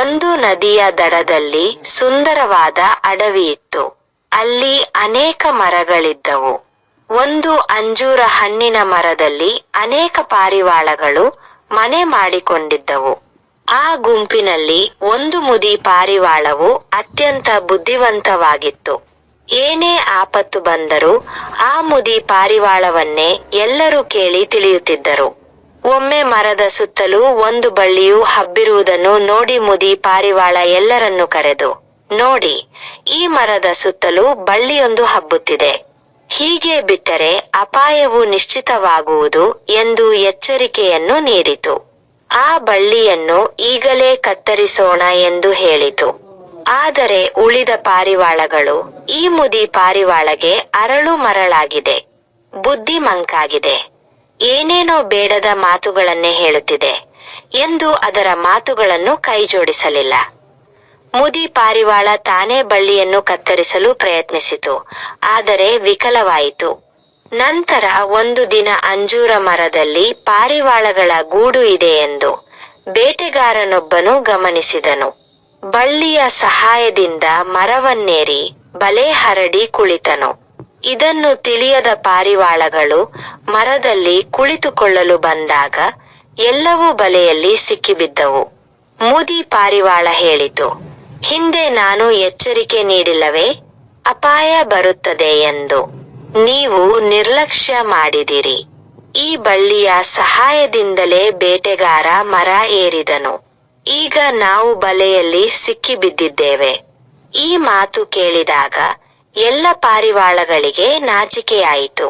ಒಂದು ನದಿಯ ದಡದಲ್ಲಿ ಸುಂದರವಾದ ಅಡವಿ ಇತ್ತು. ಅಲ್ಲಿ ಅನೇಕ ಮರಗಳಿದ್ದವು. ಒಂದು ಅಂಜೂರ ಹಣ್ಣಿನ ಮರದಲ್ಲಿ ಅನೇಕ ಪಾರಿವಾಳಗಳು ಮನೆ ಮಾಡಿಕೊಂಡಿದ್ದವು. ಆ ಗುಂಪಿನಲ್ಲಿ ಒಂದು ಮುದಿ ಪಾರಿವಾಳವು ಅತ್ಯಂತ ಬುದ್ಧಿವಂತವಾಗಿತ್ತು. ಏನೇ ಆಪತ್ತು ಬಂದರೂ ಆ ಮುದಿ ಪಾರಿವಾಳವನ್ನೇ ಎಲ್ಲರೂ ಕೇಳಿ ತಿಳಿಯುತ್ತಿದ್ದರು. ಒಮ್ಮೆ ಮರದ ಸುತ್ತಲೂ ಒಂದು ಬಳ್ಳಿಯು ಹಬ್ಬಿರುವುದನ್ನು ನೋಡಿ ಮುದಿ ಪಾರಿವಾಳ ಎಲ್ಲರನ್ನು ಕರೆದು, ನೋಡಿ, ಈ ಮರದ ಸುತ್ತಲೂ ಬಳ್ಳಿಯೊಂದು ಹಬ್ಬುತ್ತಿದೆ. ಹೀಗೆ ಬಿಟ್ಟರೆ ಅಪಾಯವು ನಿಶ್ಚಿತವಾಗುವುದು ಎಂದು ಎಚ್ಚರಿಕೆಯನ್ನು ನೀಡಿತು. ಆ ಬಳ್ಳಿಯನ್ನು ಈಗಲೇ ಕತ್ತರಿಸೋಣ ಎಂದು ಹೇಳಿತು. ಆದರೆ ಉಳಿದ ಪಾರಿವಾಳಗಳು ಈ ಮುದಿ ಪಾರಿವಾಳಗೆ ಅರಳು ಮರಳಾಗಿದೆ. ಬುದ್ಧಿ ಮಂಕಾಗಿದೆ ಏನೇನೋ ಬೇಡದ ಮಾತುಗಳನ್ನೇ ಹೇಳುತ್ತಿದೆ ಎಂದು ಅದರ ಮಾತುಗಳನ್ನು ಕೈಜೋಡಿಸಲಿಲ್ಲ. ಮುದಿ ಪಾರಿವಾಳ ತಾನೇ ಬಳ್ಳಿಯನ್ನು ಕತ್ತರಿಸಲು ಪ್ರಯತ್ನಿಸಿತು. ಆದರೆ ವಿಕಲವಾಯಿತು. ನಂತರ ಒಂದು ದಿನ ಅಂಜೂರ ಮರದಲ್ಲಿ ಪಾರಿವಾಳಗಳ ಗೂಡು ಇದೆ ಎಂದು ಬೇಟೆಗಾರನೊಬ್ಬನು ಗಮನಿಸಿದನು. ಬಳ್ಳಿಯ ಸಹಾಯದಿಂದ ಮರವನ್ನೇರಿ ಬಲೆ ಹರಡಿ ಕುಳಿತನು. ಇದನ್ನು ತಿಳಿಯದ ಪಾರಿವಾಳಗಳು ಮರದಲ್ಲಿ ಕುಳಿತುಕೊಳ್ಳಲು ಬಂದಾಗ ಎಲ್ಲವೂ ಬಲೆಯಲ್ಲಿ ಸಿಕ್ಕಿಬಿದ್ದವು. ಮುದಿ ಪಾರಿವಾಳ ಹೇಳಿತು, ಹಿಂದೆ ನಾನು ಎಚ್ಚರಿಕೆ ನೀಡಿಲ್ಲವೇ, ಅಪಾಯ ಬರುತ್ತದೆ ಎಂದು. ನೀವು ನಿರ್ಲಕ್ಷ್ಯ ಮಾಡಿದಿರಿ. ಈ ಬಳ್ಳಿಯ ಸಹಾಯದಿಂದಲೇ ಬೇಟೆಗಾರ ಮರ ಏರಿದನು. ಈಗ ನಾವು ಬಲೆಯಲ್ಲಿ ಸಿಕ್ಕಿಬಿದ್ದಿದ್ದೇವೆ. ಈ ಮಾತು ಕೇಳಿದಾಗ ಎಲ್ಲ ಪಾರಿವಾಳಗಳಿಗೆ ನಾಚಿಕೆಯಾಯಿತು.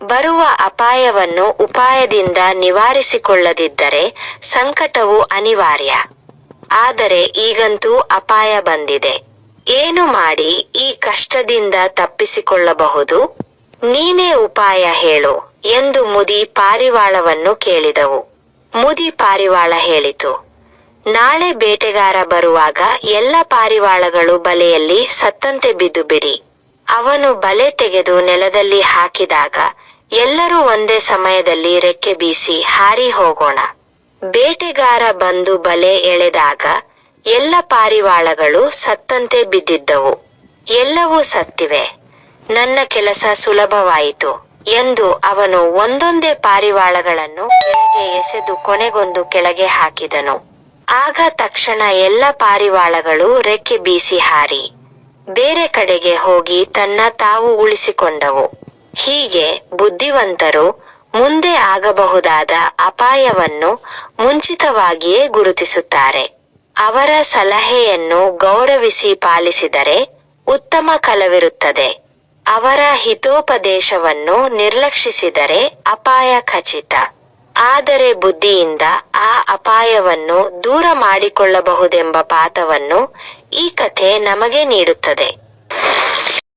ಬರುವ ಅಪಾಯವನ್ನು ಉಪಾಯದಿಂದ ನಿವಾರಿಸಿಕೊಳ್ಳದಿದ್ದರೆ ಸಂಕಟವು ಅನಿವಾರ್ಯ. ಆದರೆ ಈಗಂತೂ ಅಪಾಯ ಬಂದಿದೆ. ಏನು ಮಾಡಿ ಈ ಕಷ್ಟದಿಂದ ತಪ್ಪಿಸಿಕೊಳ್ಳಬಹುದು? ನೀನೇ ಉಪಾಯ ಹೇಳು ಎಂದು ಮುದಿ ಪಾರಿವಾಳವನ್ನು ಕೇಳಿದವು. ಮುದಿ ಪಾರಿವಾಳ ಹೇಳಿತು, ನಾಳೆ ಬೇಟೆಗಾರ ಬರುವಾಗ ಎಲ್ಲ ಪಾರಿವಾಳಗಳು ಬಲೆಯಲ್ಲಿ ಸತ್ತಂತೆ ಬಿದ್ದು ಬಿಡಿ. ಅವನು ಬಲೆ ತೆಗೆದು ನೆಲದಲ್ಲಿ ಹಾಕಿದಾಗ ಎಲ್ಲರೂ ಒಂದೇ ಸಮಯದಲ್ಲಿ ರೆಕ್ಕೆ ಬೀಸಿ ಹಾರಿ ಹೋಗೋಣ. ಬೇಟೆಗಾರ ಬಂದು ಬಲೆ ಎಳೆದಾಗ ಎಲ್ಲ ಪಾರಿವಾಳಗಳು ಸತ್ತಂತೆ ಬಿದ್ದಿದ್ದವು. ಎಲ್ಲವೂ ಸತ್ತಿವೆ. ನನ್ನ ಕೆಲಸ ಸುಲಭವಾಯಿತು ಎಂದು ಅವನು ಒಂದೊಂದೇ ಪಾರಿವಾಳಗಳನ್ನು ಕೆಳಗೆ ಎಸೆದು ಕೊನೆಗೊಂದು ಕೆಳಗೆ ಹಾಕಿದನು. ಆಗ ತಕ್ಷಣ ಎಲ್ಲ ಪಾರಿವಾಳಗಳು ರೆಕ್ಕೆ ಬೀಸಿ ಹಾರಿ. ಬೇರೆ ಕಡೆಗೆ ಹೋಗಿ ತನ್ನ ತಾವು ಉಳಿಸಿಕೊಂಡವು. ಹೀಗೆ ಬುದ್ಧಿವಂತರು ಮುಂದೆ ಆಗಬಹುದಾದ ಅಪಾಯವನ್ನು ಮುಂಚಿತವಾಗಿಯೇ ಗುರುತಿಸುತ್ತಾರೆ. ಅವರ ಸಲಹೆಯನ್ನು ಗೌರವಿಸಿ ಪಾಲಿಸಿದರೆ ಉತ್ತಮ ಕಲವಿರುತ್ತದೆ. ಅವರ ಹಿತೋಪದೇಶವನ್ನು ನಿರ್ಲಕ್ಷಿಸಿದರೆ ಅಪಾಯ ಖಚಿತ. ಆದರೆ ಬುದ್ಧಿಯಿಂದ ಆ ಅಪಾಯವನ್ನು ದೂರ ಮಾಡಿಕೊಳ್ಳಬಹುದೆಂಬ ಪಾತವನ್ನು ಈ ಕಥೆ ನಮಗೆ ನೀಡುತ್ತದೆ.